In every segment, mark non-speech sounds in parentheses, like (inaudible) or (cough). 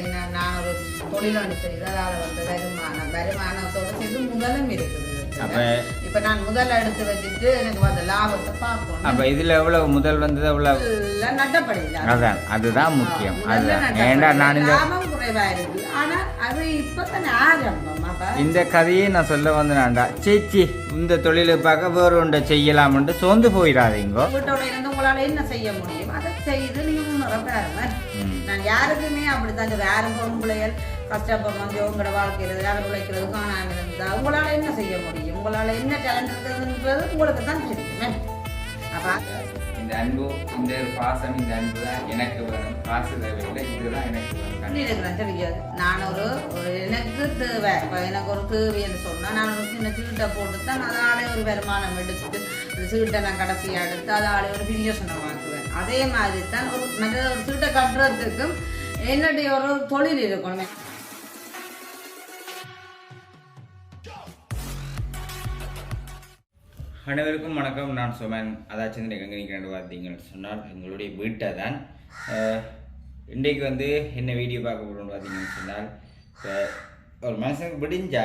என்ன நான் ஒரு தொழில் ஒன்று செய்து அதால் வந்து வருமானம் வருமானத்தோட சேர்த்து முதலும் இருக்குது அப்ப- இப்ப நான் முதல்ல எடுத்து வச்சுட்டு எனக்கு வந்த லாபத்தை பார்ப்போம் அப்ப இதுல எவ்வளவு முதல் வந்தது எவ்வளவு நட்டப்படி அதான் அதுதான் முக்கியம் அதுதான். ஏண்டா நான் இந்த குறைவா இருக்கு ஆனா அது இப்பதானே ஆரம்பம் இந்த கதையை நான் சொல்ல வந்தேன்டா சேச்சி இந்த தொழிலை பார்க்க வேறு ஒன்றை செய்யலாம்னு சோர்ந்து போயிடாதீங்கோ வீட்டோட இருந்து உங்களால என்ன செய்ய முடியும்? அதை செய்து நீங்க முன்னேற பாருங்க ம். நான் யாருக்குமே அப்படித்தான் சொல்றேன் யாரும் பொம்பளைகள் கஷ்டப்படும் வந்து உங்களோட வாழ்க்கையில யாரும் உழைக்கிறது காணாம இருந்தா உங்களால என்ன செய்ய முடியும்? உங்களால என்ன டேலண்ட் இருக்குதுன்றது உங்களுக்கு தான் தெரியுமே. அப்போ இந்த அன்பு இந்த பாசம் இந்த அன்பு தான் எனக்கு வேணும் காசு தேவையில்லை இதுதான் எனக்கு வேணும் அப்படி இருக்கிறேன் தெரியாது நான் ஒரு எனக்கு தேவை. இப்போ எனக்கு ஒரு தேவைன்னு சொன்னால் நான் ஒரு சின்ன சீட்டை போட்டு தான் அதாலே ஒரு வருமானம் எடுத்துட்டு அந்த சீட்டை நான் கடைசியாக எடுத்து அதாலே ஒரு பிரியோசனமாக்குவேன் அதே மாதிரி தான் ஒரு மற்ற ஒரு சீட்டை கட்டுறதுக்கும் என்னுடைய ஒரு தொழில் இருக்கணும். அனைவருக்கும் வணக்கம். நான் சுமன். அதாச்சும் இந்த எங்கே நிற்கிறேன் பார்த்தீங்கன்னு சொன்னால் எங்களுடைய வீட்டை தான். இன்றைக்கு வந்து என்ன வீடியோ பார்க்க போகிறோம்னு பார்த்தீங்கன்னு சொன்னால் இப்போ ஒரு மனுஷனுக்கு விடிஞ்சா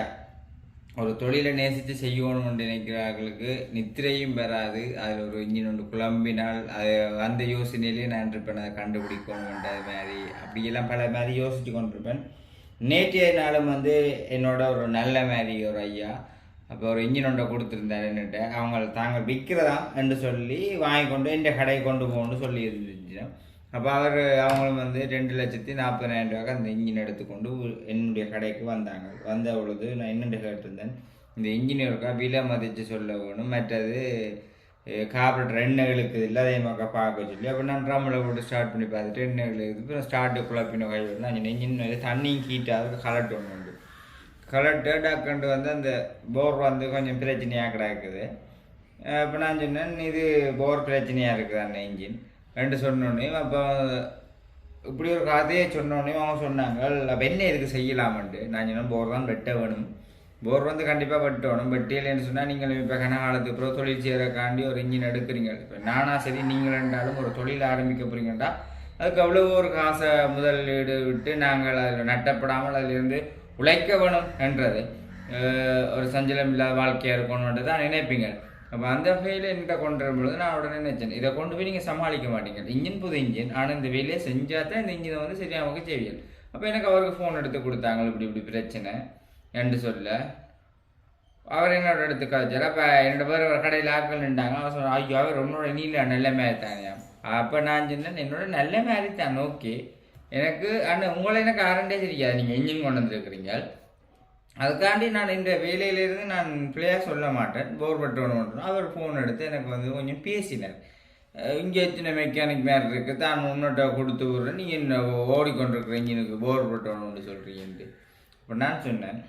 ஒரு தொழிலை நேசித்து செய்யணும்னு நினைக்கிறார்களுக்கு நித்திரையும் பெறாது. அதில் ஒரு இன்ஜின் ஒன்று குழம்பினால் அது அந்த யோசனையிலேயே நான் இருப்பேன். அதை கண்டுபிடிக்கணுன்ற மாதிரி அப்படியெல்லாம் பல மாதிரி யோசித்து கொண்டிருப்பேன். நேற்றைய நாளும் வந்து என்னோட ஒரு நல்ல மாதிரி ஒரு ஐயா அப்போ ஒரு இன்ஜின் ஒன்றை கொடுத்துருந்தாருன்னுட்டு அவங்க தாங்க விற்கிறதா என்று சொல்லி வாங்கி கொண்டு என் கடையை கொண்டு போகணும்னு சொல்லி இருந்துச்சு. அப்போ அவர் அவங்களும் வந்து ரெண்டு லட்சத்தி நாற்பதாயிரம் ரூபாய்க்கு அந்த இன்ஜின் எடுத்துக்கொண்டு என்னுடைய கடைக்கு வந்தாங்க. வந்த பொழுது நான் என்னென்று கேட்டிருந்தேன்? இந்த இன்ஜினியருக்கா விலை மதித்து சொல்ல வேணும். மற்றது கார்பரேட்டர் எண்ணெய் இழுக்குது. இல்லை அதே மாதிரி பார்க்க சொல்லி. அப்போ நான் ட்ரம்மில் போட்டு ஸ்டார்ட் பண்ணி பார்த்துட்டு எண்ணெய் இழுக்குது. ஸ்டார்ட்டு குழப்பின கையில் விடணும் அந்த இன்ஜின் தண்ணியும் ஹீட்டாக அதுக்கு கலட்டு ஒன்று உண்டு கலட்டு வந்து அந்த போர் வந்து கொஞ்சம் பிரச்சனையாக கிடக்குது. இப்போ நான் சொன்னேன் இது போர் பிரச்சனையாக இருக்குது அந்த இன்ஜின் ரெண்டு சொன்னோடனே அப்போ இப்படி ஒரு கதையை சொன்னோடனே அவங்க சொன்னாங்க. அப்போ என்ன இதுக்கு செய்யலாமன்ட்டு? நான் சொன்னேன் போர் தான் வெட்ட வேணும். போர் வந்து கண்டிப்பாக வெட்டணும். வெட்டியலைன்னு சொன்னால் நீங்கள் இப்போ கனகாலத்துக்கு அப்புறம் தொழில் செய்கிறக்காண்டி ஒரு இன்ஜின் எடுக்கிறீங்க. இப்போ நானா சரி நீங்கள் ரெண்டாலும் ஒரு தொழில் ஆரம்பிக்க போகிறீங்கடா அதுக்கு அவ்வளோ ஒரு காசை முதலீடு விட்டு நாங்கள் அதில் நட்டப்படாமல் அதிலிருந்து உழைக்க வேணும் என்றது ஒரு சஞ்சலம் இல்லாத வாழ்க்கையாக இருக்கணுன்றதை தான் நினைப்பீங்க. அப்போ அந்த வகையில் என்கிட்ட கொண்டு வரும்பொழுது நான் உடனே நினைச்சேன் இதை கொண்டு போய் நீங்கள் சமாளிக்க மாட்டீங்க. இன்ஜின் புது இன்ஜின் ஆனால் இந்த வேலையை செஞ்சால் தான் இந்த இன்ஜினை வந்து சரியாக நமக்கு செய்வியல் அப்போ எனக்கு அவருக்கு ஃபோன் எடுத்து கொடுத்தாங்க இப்படி இப்படி பிரச்சனை என்று சொல்ல. அவர் என்னோட எடுத்து கதைச்சார் அப்போ என்னோட பேர் ஒரு கடையில் ஆட்கள் நின்றாங்க. அவர் சொன்னார் ஐயோ அவர் உன்னோட நீல நல்ல மாதிரி தானே அப்போ நான் சொன்னேன் என்னோட நல்ல மாதிரி தான் ஓகே. எனக்கு அண்ணன் உங்களை எனக்கு ஆரண்டே தெரியாது. நீங்கள் இன்ஜின் கொண்டு வந்துருக்கிறீங்க. அதுக்காண்டி நான் இந்த வேலையிலேருந்து நான் பிள்ளையாக சொல்ல மாட்டேன். போர் பட்டோன்னு அவர் ஃபோன் எடுத்து எனக்கு வந்து கொஞ்சம் பேசினார். இங்கே சின்ன மெக்கானிக் மேர் இருக்குது தான் உன்னோட்ட கொடுத்து விட்றேன். நீங்கள் என்ன ஓடிக்கொண்டிருக்கிற இன்ஜினுக்கு போர் பட்டோன்னு சொல்கிறீங்கன்ட்டு இப்போ நான் சொன்னேன்.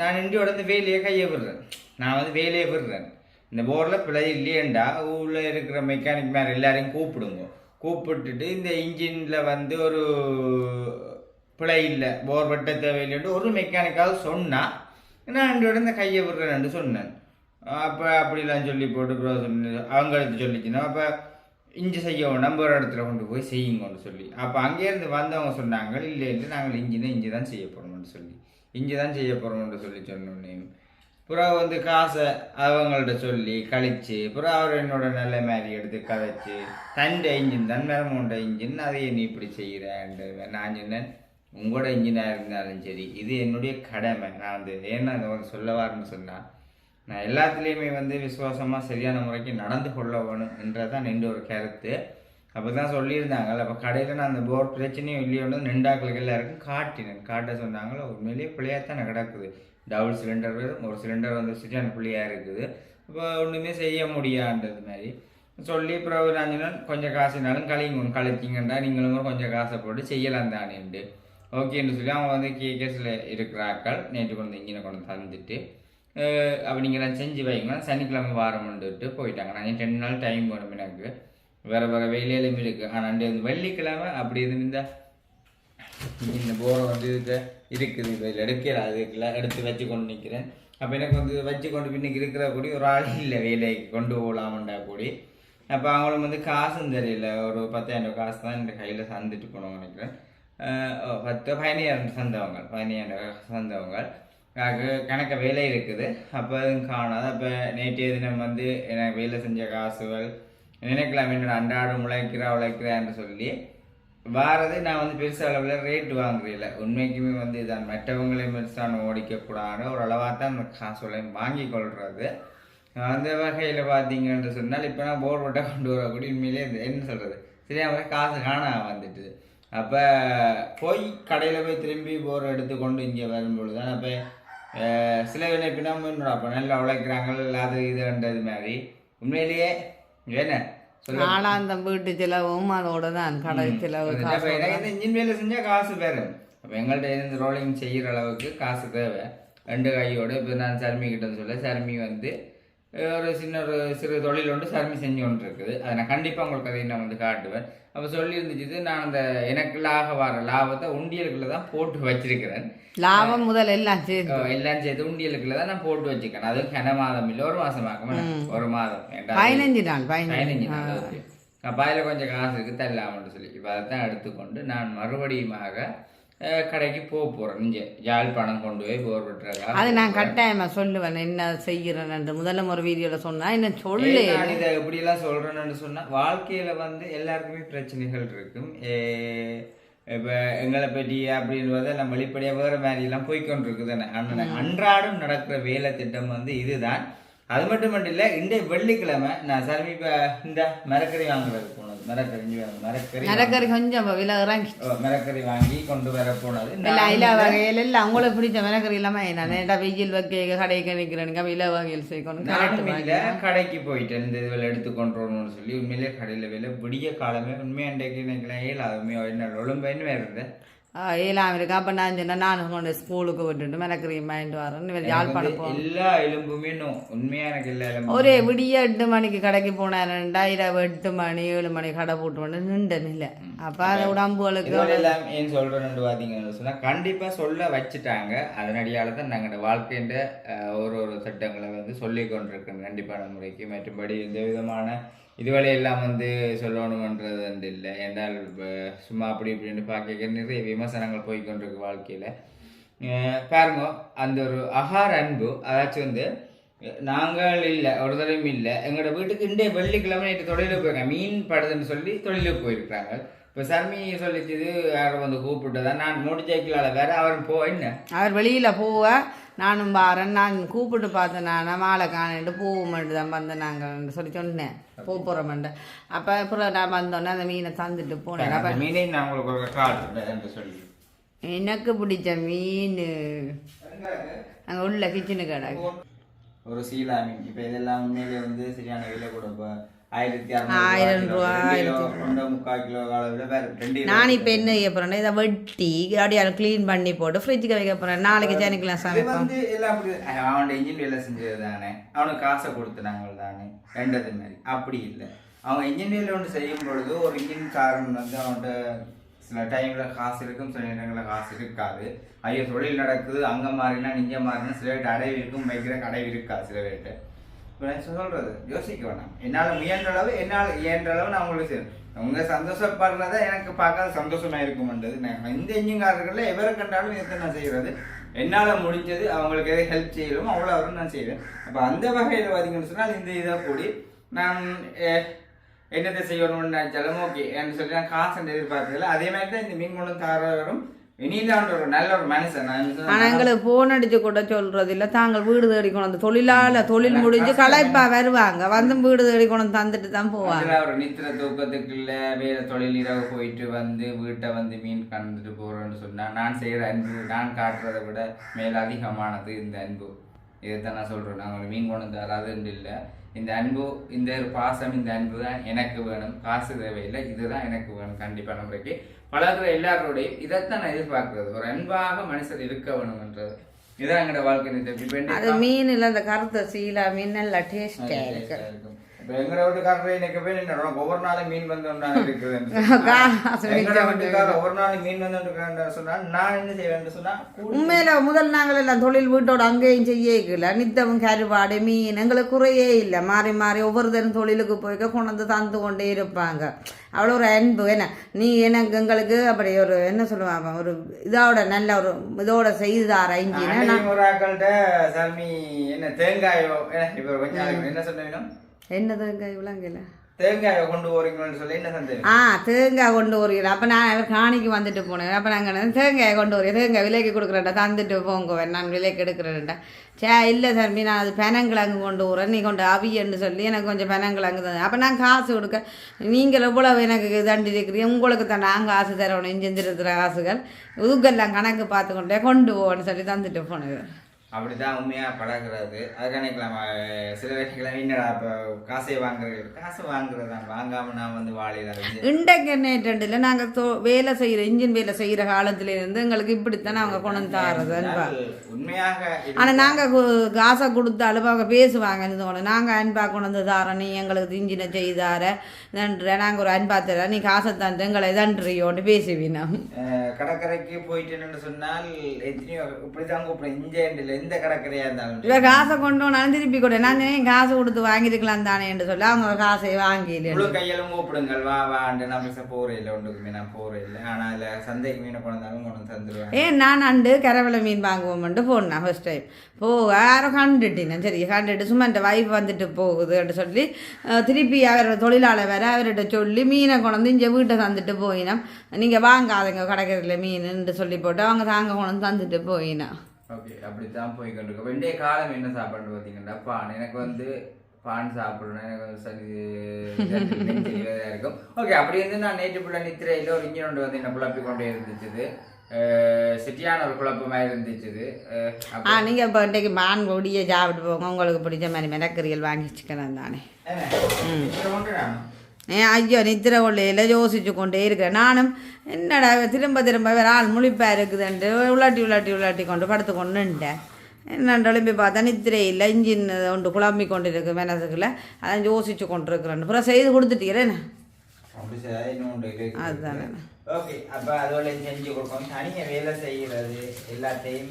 நான் இண்டியோட இந்த வேலையை கையை விடுறேன். நான் வந்து வேலையை விடுறேன். இந்த போரில் பிழை இல்லையேண்டா. ஊரில் இருக்கிற மெக்கானிக் மேர் எல்லாரையும் கூப்பிடுங்க. கூப்பிட்டுட்டு இந்த இன்ஜினில் வந்து ஒரு பிழை இல்லை போர் வெட்ட தேவையில்லைன்ட்டு ஒரு மெக்கானிக்காவது சொன்னால் நான் இண்டியோட இந்த கையை விடுறேன்னு சொன்னேன். அப்போ அப்படிலாம் சொல்லி போட்டு ப்ரோ அவங்களுக்கு அவங்க எடுத்து சொல்லிச்சுன்னா அப்போ இஞ்சி செய்ய நம்ம ஒரு இடத்துல கொண்டு போய் செய்யுங்கன்னு சொல்லி. அப்போ அங்கேருந்து வந்தவங்க சொன்னாங்க இல்லை இல்லை நாங்கள் இஞ்சினா இஞ்சி தான் செய்ய போகிறோம்னு சொல்லி. இஞ்சி தான் செய்ய போகிறோம்னு சொல்லி சொன்னோன்னே பிறகு வந்து காசை அவங்கள்ட்ட சொல்லி கழிச்சு பிறகு அவர் என்னோட நல்ல மாதிரி எடுத்து கதைச்சு தண்டு இன்ஜின் மேலே மேமோண்ட இன்ஜின் அதையே நீ இப்படி செய்கிறேன்ட்டு நான் சொன்னேன். உங்களோட இன்ஜினாக இருந்தாலும் சரி இது என்னுடைய கடமை. நான் வந்து ஏன்னா அதை வந்து சொல்ல சொன்னால் நான் எல்லாத்துலேயுமே வந்து விசுவாசமாக சரியான முறைக்கு நடந்து கொள்ள வேணும் என்றதான் நின்று ஒரு கருத்து. அப்போ தான் சொல்லியிருந்தாங்க அப்போ கடையில் நான் அந்த போர் பிரச்சனையும் இல்லையோன்னு நின்றாக்களுக்கு எல்லாருக்கும் காட்டினேன். காட்ட சொன்னாங்களோ உண்மையிலேயே பிள்ளையாத்தானே கிடக்குது. டபுள் சிலிண்டர் ஒரு சிலிண்டர் வந்து சிலிண்டர் புள்ளியாக இருக்குது. இப்போ ஒன்றுமே செய்ய முடியான்றது மாதிரி. சொல்லி அப்புறம் ஒரு அஞ்சு நாள் கொஞ்சம் காசுனாலும் கழிங்க கழிச்சிங்கண்டா நீங்களும் கொஞ்சம் காசை போட்டு செய்யலாம் தானேண்டு ஓகேன்னு சொல்லி அவங்க வந்து கே கேஸில் இருக்கிற ஆட்கள் நேற்று கொண்டு இங்கே கொண்டு தந்துட்டு அப்போ நீங்கள் செஞ்சு வைங்கன்னா சனிக்கிழமை வாரம்ன்ட்டு போயிட்டாங்க. நாங்கள் ரெண்டு நாள் டைம் வேணும் எனக்கு. வேறு வேறு வெயிலேயும் இருக்குது ஆனால் வெள்ளிக்கிழமை அப்படி இருந்தா இந்த போரை வந்து இருக்க இருக்குது. இப்போ இதில் எடுக்கல அதுக்குள்ள எடுத்து வச்சு கொண்டு நிற்கிறேன் அப்போ எனக்கு வந்து வச்சு கொண்டு பின்னுக்கு இருக்கிற கூடி ஒரு ஆள் இல்லை வேலைக்கு கொண்டு போகலாமண்டா கூடி. அப்போ அவங்களும் வந்து காசும் தெரியல. ஒரு பத்தாயிரம் காசு தான் இந்த கையில் சந்துட்டு போனவங்க நினைக்கிறேன். பத்து பதினையாயிரம் சந்தவங்க பதினேழு சந்தவங்க எனக்கு கணக்க வேலை இருக்குது. அப்போ காணாது. அப்போ நேற்றைய தினம் வந்து எனக்கு வேலை செஞ்ச காசுகள் நினைக்கலாம் என்னோட அன்றாடம் உழைக்கிறா உழைக்கிறான்னு சொல்லி வாரது நான் வந்து பெருசு அளவில் ரேட் வாங்குறதில்ல உண்மைக்குமே வந்து இதான். மற்றவங்களையும் பெருசான ஓடிக்கக்கூடாது ஒரு அளவாக தான் அந்த காசுகளையும் வாங்கி கொள்வது அந்த வகையில் பார்த்தீங்கன்னு சொன்னால் இப்போ நான் போர் போட்டால் கொண்டு வரக்கூடிய உண்மையிலே என்ன சொல்கிறது சரியா மாதிரி காசு காணா வந்துட்டு. அப்போ போய் கடையில் போய் திரும்பி போர் எடுத்து கொண்டு இங்கே வரும்பொழுது தான் அப்போ சில வேலை பின்னா அப்போ நல்லா உழைக்கிறாங்க அது இதுன்றது மாதிரி. உண்மையிலேயே என்ன? சொல்ல நாளாந்தம் வீட்டு செலவும் அதோட தான் கடை செலவு இன்ஜின் வேலை செஞ்சா காசு பெறும் அப்போ எங்கள்கிட்ட இருந்து ரோலிங் செய்கிற அளவுக்கு காசு தேவை ரெண்டு கையோட இப்போ நான் சர்மி கிட்ட சொல்ல சர்மி வந்து ஒரு சின்ன ஒரு சிறு தொழில் ஒன்று சர்மி செஞ்சு கொண்டு இருக்குது அதை நான் கண்டிப்பாக உங்களுக்கு அதை நான் வந்து காட்டுவேன். அப்போ சொல்லி இருந்துச்சு நான் அந்த எனக்கு லாக வர லாபத்தை உண்டியலுக்குள்ள தான் போட்டு வச்சிருக்கிறேன். லாபம் முதல் எல்லாம் சேர்த்து எல்லாம் சேர்த்து உண்டியலுக்குள்ள தான் நான் போட்டு வச்சிருக்கேன். அதுவும் கன மாதம் இல்லை ஒரு மாதம் ஆகும். ஒரு மாதம். பதினஞ்சு நாள் பதினஞ்சு. நாள். ஓகே. அதில் கொஞ்சம் காசு இருக்கு தரலாம்னு சொல்லி. இப்போ அதை தான் எடுத்துக்கொண்டு நான் மறுபடியுமாக கடைக்கு போக போகிறேன் இங்கே யாழ்ப்பாணம் கொண்டு போய் போர் விட்டுறதா அது நான் கட்டாயமா சொல்லுவேன் என்ன செய்கிறேன் முதல்ல ஒரு வீடியோல சொன்னா என்ன சொல்லு நான் இதை எப்படியெல்லாம் சொல்கிறேன்னு சொன்னால் வாழ்க்கையில் வந்து எல்லாருக்குமே பிரச்சனைகள் இருக்கும் இப்போ எங்களை பற்றி அப்படின்றத நம்ம வெளிப்படையாக வேறு மாதிரிலாம் போய்க்கொண்டு இருக்குது அன்றாடம் நடக்கிற வேலை திட்டம் வந்து இதுதான் அது மட்டும் மட்டும் இல்லை இன்றைய வெள்ளிக்கிழமை நான் சமீப இந்த மரக்கறி வாங்குறது போனது மரக்கறி மரக்கறி மரக்கறி கொஞ்சம் விலை இறங்கி. மரக்கறி வாங்கி கொண்டு வர போனது. இல்ல இல வகையில் எல்லாம் உங்களுக்கு பிடிச்ச மரக்கறி இல்லாம நான் நேட்டா வெயில் வைக்க கடைக்கு நிற்கிறேன் இல வகையில் செய்யணும் இல்ல கடைக்கு போயிட்டேன் இந்த இதில் எடுத்து கொண்டு வரணும்னு சொல்லி. உண்மையிலே கடையில் வேலை விடிய காலமே உண்மையாக அன்றைக்கு நினைக்கலாம் ஏழாதுமே என்ன ஒழும்பைன்னு வேறு ஏலாம் இருக்கு. அப்ப நான் சொன்னேன் நானும் கொண்டு ஸ்கூலுக்கு விட்டுட்டு மரக்கறி வாங்கிட்டு வரேன் யாழ்ப்பாணம் போ எல்லா எலும்புமே நோ. உண்மையா எனக்கு எலும்பும் ஒரே விடிய எட்டு மணிக்கு கடைக்கு போனேன்டா இரவு எட்டு மணி ஏழு மணி கடை போட்டு வந்து நின்றேன் இல்லை அப்ப அதை உடம்புகளுக்கு எல்லாம் ஏன் சொல்றேன்னு பார்த்தீங்கன்னு சொன்னா கண்டிப்பா சொல்ல வச்சுட்டாங்க. அதனடியால தான் நாங்கள் வாழ்க்கைன்ற ஒரு ஒரு திட்டங்களை வந்து சொல்லி கொண்டிருக்கோம் கண்டிப்பான முறைக்கு மற்றபடி எந்த விதமான இதுவரை எல்லாம் வந்து சொல்லணுமன்றது வந்து இல்லை. என்றால் சும்மா அப்படி இப்படின்னு பார்க்க நிறைய விமர்சனங்கள் போய்கொண்டிருக்கு வாழ்க்கையில். பாருங்க அந்த ஒரு அகார அன்பு அதாச்சும் வந்து நாங்கள் இல்லை ஒரு தடவையும் இல்லை எங்களோட வீட்டுக்கு இன்றைய வெள்ளிக்கிழமை நேற்று தொழிலுக்கு போயிருக்காங்க. மீன் படுதுன்னு சொல்லி தொழிலுக்கு போயிருக்காங்க இப்போ சர்மி சொல்லிச்சது யாரும் வந்து கூப்பிட்டதா நான் முடிச்சைக்கலால வேற அவர் போ என்ன? அவர் வெளியில் போவ நானும் பாரேன் நான் கூப்பிட்டு பார்த்தேன் நான் மாலை காணிட்டு பூவுமெண்டு தான் வந்தேன் நாங்கள் சொல்லி சொன்னேன். பூ போகிறோமெண்டு அப்போ அப்புறம் நான் வந்தோன்னே அந்த மீனை தந்துட்டு போனேன். அப்போ எனக்கு பிடிச்ச மீன். அங்கே உள்ள கிச்சனு கடை ஒரு சீலா மீன் இப்போ இதெல்லாம் உண்மையிலே வந்து சரியான விலை கூட இப்போ ஆயிரத்தி ஆயிரம் ரூபா. நான் இப்போ என்ன செய்ய போகிறேன்னா இதை வெட்டி அப்படியே க்ளீன் பண்ணி போட்டு ஃப்ரிட்ஜுக்கு வைக்க போகிறேன் நாளைக்கு சனிக்கலாம் இது சமைப்போம் அவனோட இன்ஜின் வேலை செஞ்சது தானே அவனுக்கு காசை கொடுத்துனாங்க தானே ரெண்டது மாதிரி அப்படி இல்லை அவன் இன்ஜின் வேலை ஒன்று செய்யும் பொழுது ஒரு இன்ஜின் காரன் வந்து அவன்கிட்ட சில டைம்ல காசு இருக்கும் சில நேரங்களில் காசு இருக்காது ஐயோ தொழில் நடக்குது அங்கே மாறினா இங்கே மாறினா சில பேர்கிட்ட அடைவு இருக்கும் வைக்கிற அடைவு இருக்கா சில பேர்கிட்ட இப்போ நான் யோசிக்க வேணாம் என்னால் முயன்ற அளவு என்னால் இயன்ற அளவு நான் உங்களுக்கு செய்வேன். உங்க சந்தோஷப்படுறத எனக்கு பார்க்க சந்தோஷமாக இருக்கும்ன்றது நான் இந்த இன்ஜின்காரர்களில் எவரை கண்டாலும் இதை நான் செய்கிறது என்னால் முடிஞ்சது அவங்களுக்கு எதை ஹெல்ப் செய்யணுமோ அவ்வளோ அவரும் நான் செய்வேன். அப்போ அந்த வகையில் பார்த்தீங்கன்னு சொன்னால் இந்த இதை கூடி நான் என்னத்தை செய்யணும்னு நினைச்சாலும் ஓகே என்று சொல்லி நான் காசு எதிர்பார்க்கல அதே மாதிரி தான் இந்த மீன் குணம் தாரரும் சொன்னா- எங்களுக்கு ஃபோன் அடிச்சு கூட சொல்றது இல்லை தாங்கள் வீடு தேடி கொண்டு தொழிலால தொழில் முடிஞ்சு களைப்பா வருவாங்க. வந்து வீடு தேடி கொண்டு தந்துட்டு தான் போவாங்க. ஒரு நித்திர வேற தொழில் இரவு போயிட்டு வந்து வீட்டை வந்து மீன் கண்டுட்டு போறேன்னு சொன்னா நான் செய்யற அன்பு நான் காட்டுறதை விட மேல அதிகமானது இந்த அன்பு. இதைத்தான் நான் சொல்றேன். ஒரு மீன் கொண்டு தராதுன்னு இல்லை. இந்த அன்பு இந்த பாசம் இந்த அன்பு தான் எனக்கு வேணும். காசு தேவையில்லை. இதுதான் எனக்கு வேணும். கண்டிப்பான முறைக்கு பழகுற எல்லாரோடையும் இதைத்தான் நான் எதிர்பார்க்கிறது. ஒரு அன்பாக மனுஷர் இருக்க வேணும்ன்றது இதுதான் எங்களோட வாழ்க்கை அது என்ன- மீனில் அந்த கருத்த சீலா மீன் நல்லா டேஸ்டாக இருக்கு. எங்கட வீட்டுக்காரர் எனக்கு போய் நின்று உனக்கு ஒவ்வொரு நாளும் மீன் வந்து ஒன்றா இருக்குதுன்னு காசு எங்கட வீட்டுக்காரர் ஒவ்வொரு நாளும் மீன் வந்து இருக்கிறேன் சொன்னா நான் என்ன செய்வேன் சொன்னா கூலி உண்மையில முதல் நாங்கள் எல்லாம் தொழில் வீட்டோட அங்கேயும் செய்யல நித்தமும் கருவாடு மீன் எங்களுக்கு குறையே இல்லை. மாறி மாறி ஒவ்வொரு தரம் தொழிலுக்கு போய்க்க கொண்டு வந்து தந்து கொண்டே இருப்பாங்க. அவ்வளோ ஒரு அன்பு என்ன? நீ எனக்கு எங்களுக்கு அப்படி ஒரு என்ன சொல்லுவாங்க ஒரு இதோட நல்ல ஒரு இதோட செய்தார இஞ்சினா என்ன தேங்காயோ என்ன நாளைக்கு என்ன இங்கே இவ்வளோங்கல்ல தேங்காயோ கொண்டு போறீங்கன்னு சொல்லி என்ன சந்தேகம் ஆ தேங்காய் கொண்டு வருகிறேன் அப்போ நான் அவர் காணிக்கு வந்துட்டு போனேன் அப்போ நாங்கள் தேங்காய் கொண்டு வருகிறேன் தேங்காய் விலைக்கு கொடுக்குறேன்டா தந்துட்டு போங்க நான் விலைக்கு எடுக்கிறேன்டா சே இல்லை சாமி நான் அது பெனங்கிழங்கு கொண்டு வரேன் நீ கொண்டு அவியன்னு சொல்லி எனக்கு கொஞ்சம் பெனங்கிழங்கு தான் அப்போ நான் காசு கொடுக்க நீங்கள் எவ்வளவு எனக்கு தண்டி இருக்கிறீங்க உங்களுக்கு தான் நான் காசு தரணும் இஞ்சிந்திருக்கிற காசுகள் இதுக்கெல்லாம் கணக்கு பார்த்து கொண்டே கொண்டு போன்னு சொல்லி தந்துட்டு போனது அப்படிதான் உண்மையா பழகுறது. அஹ் சில வேலைக்கெல்லாம் என்னடா இப்ப காசை வாங்குறது? காசு வாங்குறதா வாங்காம நான் வந்து வாழையில நேற்றண்டில் நாங்கள் தோ வேலை செய்கிற இன்ஜின் வேலை செய்கிற காலத்துல இருந்து எங்களுக்கு இப்படித்தான் அவங்க கொண்டு தாரதுன்பா உண்மையாக ஆனால் நாங்கள் காசை கொடுத்தாலும் அவங்க பேசுவாங்கன்னு தோணும் நாங்கள் அன்பா கொண்டு வந்து தாரோம் நீ எங்களுக்கு இன்ஜினை செய்தார நன்ற நாங்கள் ஒரு அன்பா தர நீ காசை தந்து எங்களை தன்றியோன்னு பேசுவீனா. கடற்கரைக்கு போயிட்டேன்னு சொன்னால் எத்தனையோ இப்படிதான் கூப்பிடுறேன் இந்த எண்டில் எந்த கடற்கரையா இருந்தாலும் இவ காசை கொண்டு போனாலும் திருப்பி கொடு. நான் காசு கொடுத்து வாங்கியிருக்கலாம் தானே? என்று சொல்லி. அவங்க காசை வாங்கியில்லை முழு கையிலும் கூப்பிடுங்கள். வா வாண்டு நான் பேச போறேன் இல்லை ஒன்றுக்குமே நான் போறேன் இல்லை. ஆனா இல்ல சந்தைக்கு மீனை கொண்டு வந்தாலும் கொண்டு வந்து தந்துடுவேன் ஏன் நான் அண்டு கரவலை மீன் வாங்குவோம்ட்டு போனேன் ஃபர்ஸ்ட் டைம் போக யாரோ கண்டுட்டேன் சரி கண்டுட்டு சும்மா இந்த வைஃப் வந்துட்டு போகுதுன்னு சொல்லி திருப்பி அவர் தொழிலாளர் வேற அவர்கிட்ட சொல்லி மீனை கொண்டு இங்கே வீட்டை தந்துட்டு போயினோம். நீங்கள் வாங்காதங்க கடற்கரையில் மீனுன்னு சொல்லி போட்டு அவங்க தாங்க கொண்டு தந்துட்டு போயினோம் ஓகே அப்படித்தான் போய் கொண்டிருக்கோம். வெண்டைய காலம் என்ன சாப்பாடு பார்த்தீங்கன்னா பான். எனக்கு வந்து பான் சாப்பிடணும். எனக்கு வந்து சரி நெஞ்செரிவதா இருக்கும். ஓகே அப்படி இருந்து நான் நேற்று புள்ள நித்திரையில் ஒரு இன்ஜின் வந்து என்ன குழப்பி கொண்டே இருந்துச்சு சிட்டியான ஒரு குழப்பமா இருந்துச்சு ஆ நீங்கள் இப்போ இன்றைக்கு மான் கொடியை சாப்பிட்டு போங்க. உங்களுக்கு பிடிச்ச மாதிரி மிளக்கறிகள் வாங்கி வச்சுக்கலாம் தானே என்ன? ஐயோ நித்திர கொள்ளையில் யோசிச்சு கொண்டே இருக்கிறேன் நானும் என்னடா திரும்ப திரும்ப வேற ஆள் முழிப்பா இருக்குதுன்ட்டு உலாட்டி உலாட்டி உலாட்டி கொண்டு படுத்து கொண்டுட்டேன் என்னன்னு எழுப்பி பார்த்தா நித்திரை இல்லை இன்ஜின் ஒன்று குழம்பி கொண்டு இருக்கு மனசுக்குள்ள அதான் யோசிச்சு கொண்டு இருக்கிறேன் அப்புறம் செய்து கொடுத்துட்டீங்களே. அதுதானே. ஓகே அப்ப அதோட செஞ்சு கொடுப்போம் தனியா வேலை செய்யறது எல்லாத்தையும்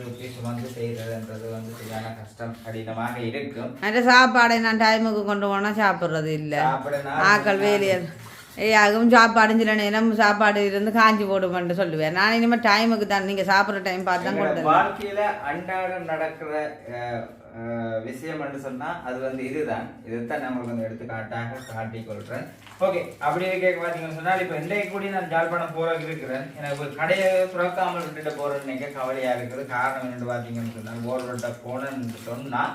தூக்கி சுமந்து செய்யறதுன்றது வந்து சரியான கஷ்டம். கடினமாக இருக்கும். அந்த சாப்பாடை நான் டைமுக்கு கொண்டு போனால் சாப்பிட்றது இல்லை. ஆக்கள் வேலையர் ஏய் அதுவும் சாப்பாடு சில நேரம் சாப்பாடு இருந்து காஞ்சி போடுமென்று சொல்லுவேன். நான் இனிமேல் டைமுக்கு தான். நீங்கள் சாப்பிட்ற டைம் பார்த்து தான் கொண்டு வாழ்க்கையில அன்றாடம் நடக்கிற விஷயம் என்று சொன்னால் அது வந்து இதுதான். இதுதான் நம்மளுக்கு வந்து எடுத்துக்காட்டாக காட்டிக் கொள்கிறேன் ஓகே அப்படி கேட்க பார்த்தீங்கன்னு சொன்னால் இப்போ இன்றைக்கு கூட நான் ஜாழ்ப்பாணம் போற இருக்கிறேன். எனக்கு ஒரு கடையை துறக்காமல் விட்டுட்டு போகிறேன்னு நினைக்க கவலையாக இருக்குது காரணம் என்னென்னு பார்த்தீங்கன்னு சொன்னால் ஓர்வட்ட போனேன்னு சொன்னால்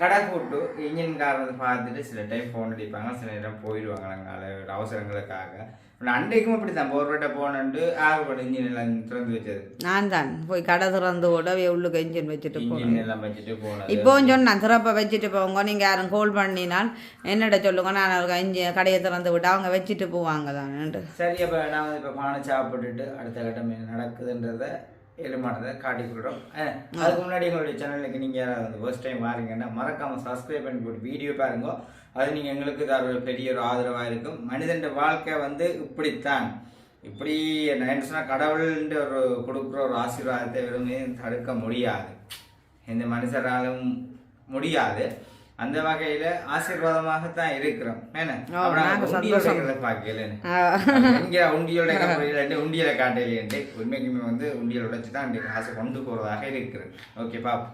கடை கூட்டு இன்ஜின்காரர் பார்த்துட்டு சில டைம் ஃபோன் அடிப்பாங்க சில நேரம் போயிடுவாங்க நாங்கள் அவசரங்களுக்காக. அன்றைக்கும் இப்படி தான் போர்வட்ட போனேன்ட்டு ஆறுபட இன்ஜின் எல்லாம் திறந்து வச்சது நான் தான் போய் கடை திறந்து ஓடவே உள்ளுக்கு என்ஜின் வச்சுட்டு போனேன் இன்ஜின் எல்லாம் வச்சுட்டு போனது இப்போ சொன்னேன் திறப்பை வச்சுட்டு போங்க நீங்கள் யாரும் கால் பண்ணினால் என்னிட சொல்லுங்க நான் ஒரு இஞ்சி கடையை திறந்து விட்டு அவங்க வச்சுட்டு போவாங்க தானேன்ட்டு சரி அப்போ நான் இப்போ பானை சாப்பிட்டுட்டு அடுத்த கட்டம் நடக்குதுன்றத எழுமானதை காட்டி கொடுறோம் அஹ், அதுக்கு முன்னாடி எங்களுடைய சேனலுக்கு நீங்கள் யாராவது ஃபர்ஸ்ட் டைம் வாரீங்கன்னா மறக்காமல் சப்ஸ்கிரைப் பண்ணி போட்டு வீடியோ பாருங்க அது நீங்கள் எங்களுக்கு பெரிய ஒரு ஆதரவாக இருக்கும். மனிதன் வாழ்க்கை வந்து இப்படித்தான். இப்படி என்ன சொன்னால் கடவுள்ன்ற ஒரு கொடுக்குற ஒரு ஆசீர்வாதத்தை விரும்பி தடுக்க முடியாது. எந்த மனுஷராலும் முடியாது. அந்த வகையில ஆசீர்வாதமாகத்தான் இருக்கிறோம். நாங்க உண்டியல் காட்டலையேன்ட்டு உண்மைக்குமே வந்து உண்டியல் உடைச்சு தான் இந்த காசு கொண்டு போறதாக இருக்கிறது. ஓகே பாப்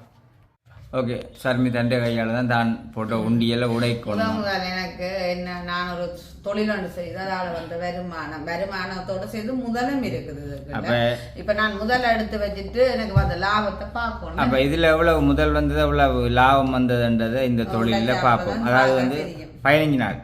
ஓகே சர்மி தண்டை கையால் தான் தான் போட்ட உண்டியலை உடைக்கணும். முதல் எனக்கு என்ன நான் ஒரு தொழிலொன்று செய்து அதால் வந்து வருமானம். வருமானத்தோட சேர்ந்து முதலும் இருக்குது. அப்ப- இப்ப நான் முதல்ல எடுத்து வச்சுட்டு எனக்கு வந்த லாபத்தை பார்க்கணும் அப்ப இதுல எவ்வளவு முதல் வந்தது எவ்வளவு லாபம் வந்ததுன்றதை இந்த தொழில பார்ப்போம். அதாவது வந்து பதினஞ்சு நாள்.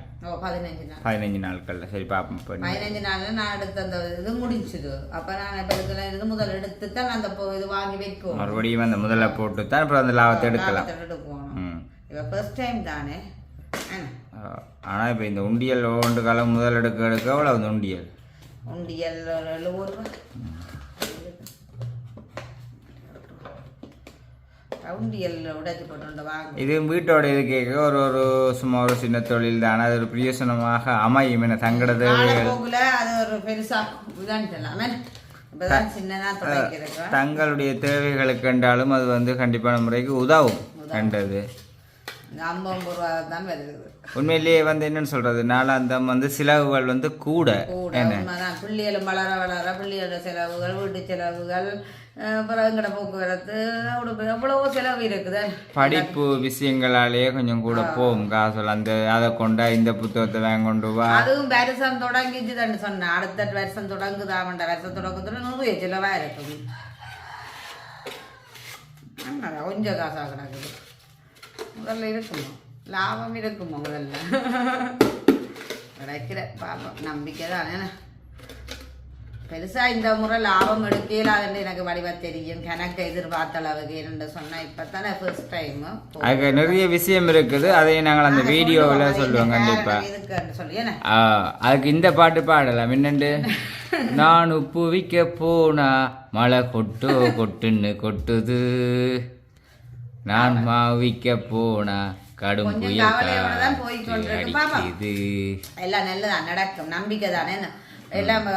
பதினஞ்சு நாட்கள்ல சரி பார்ப்போம் இப்போ பதினஞ்சு நாள்ல நான் எடுத்த அந்த இது முடிச்சுது அப்ப நான் இப்ப இதுல இருந்து முதல் எடுத்து தான் அந்த இது வாங்கி வைக்கும் மறுபடியும் அந்த முதல்ல போட்டு தான் அப்புறம் அந்த லாபத்தை எடுக்கலாம் எடுக்கணும் இப்ப ஃபர்ஸ்ட் டைம் தானே என்ன? ஆஹ் ஆனா இப்போ இந்த உண்டியல் ஓண்டு காலம் முதல் எடுக்க எடுக்க இந்த உண்டியல் உண்டியல் ஒரு ரூபா உண்டியல் உடைச்சு போட்டு வாங்க இது வீட்டோட இது கேட்க ஒரு ஒரு சும்மா ஒரு சின்ன தொழில் தானே அது ஒரு பிரயோசனமாக அமையும். என தங்கட தேவைகள் காலப்போக்குல அது ஒரு பெருசா இதான் சொல்லாம இப்பதான் சின்னதா துடைக்கிறேன் தங்களுடைய தேவைகளுக்கு என்றாலும் அது வந்து கண்டிப்பான முறைக்கு உதவும் கண்டது. உண்மையிலேயே வந்து என்னன்னு சொல்றது? நாளாந்தம் வந்து செலவுகள் வந்து கூட. உண்மைதான். பிள்ளைகளும் வளர வளர பிள்ளைகளோட செலவுகள் வீட்டு செலவுகள் எங்கட போக்குவரத்து எவ்வளவோ செலவு இருக்குது. படிப்பு விஷயங்களாலேயே கொஞ்சம் கூட போகும் காசு அந்த அதை கொண்டா இந்த புத்தகத்தை வாங்கி கொண்டு வா. அதுவும் வருஷம் தொடங்கிச்சுதான்னு சொன்னேன். அடுத்த வருஷம் தொடங்குதாமண்ட வருஷம் தொடங்குதுல நிறைய செலவா இருக்குது. கொஞ்சம் காசாக கிடக்குது. முதல்ல இருக்குமா? லாபம் இருக்குமா முதல்ல? (laughs) கிடைக்கிற பாப்போம் நம்பிக்கை தானே பெருசா இந்த முறை லாபம் எடுக்கலாதுன்னு எனக்கு வடிவா தெரியும். கணக்கு எதிர்பார்த்த அளவுக்கு என்று சொன்னா இப்பதானே ஃபர்ஸ்ட் டைம் அதுக்கு நிறைய விஷயம் இருக்குது. அதை நாங்கள் அந்த வீடியோவில் சொல்லுவோம் கண்டிப்பா. இதுக்கு சொல்லி என்ன? ஆ, அதுக்கு இந்த பாட்டு பாடலாம். என்னண்டு? (laughs) நான் உப்பு விற்க போனா மழை கொட்டோ கொட்டுன்னு கொட்டுது. நான் மாவிக்க போனா கடும் புயல் தான். அடிக்குது. எல்லாம் நல்லதான் நடக்கும். நம்பிக்கை தானே எல்லாம்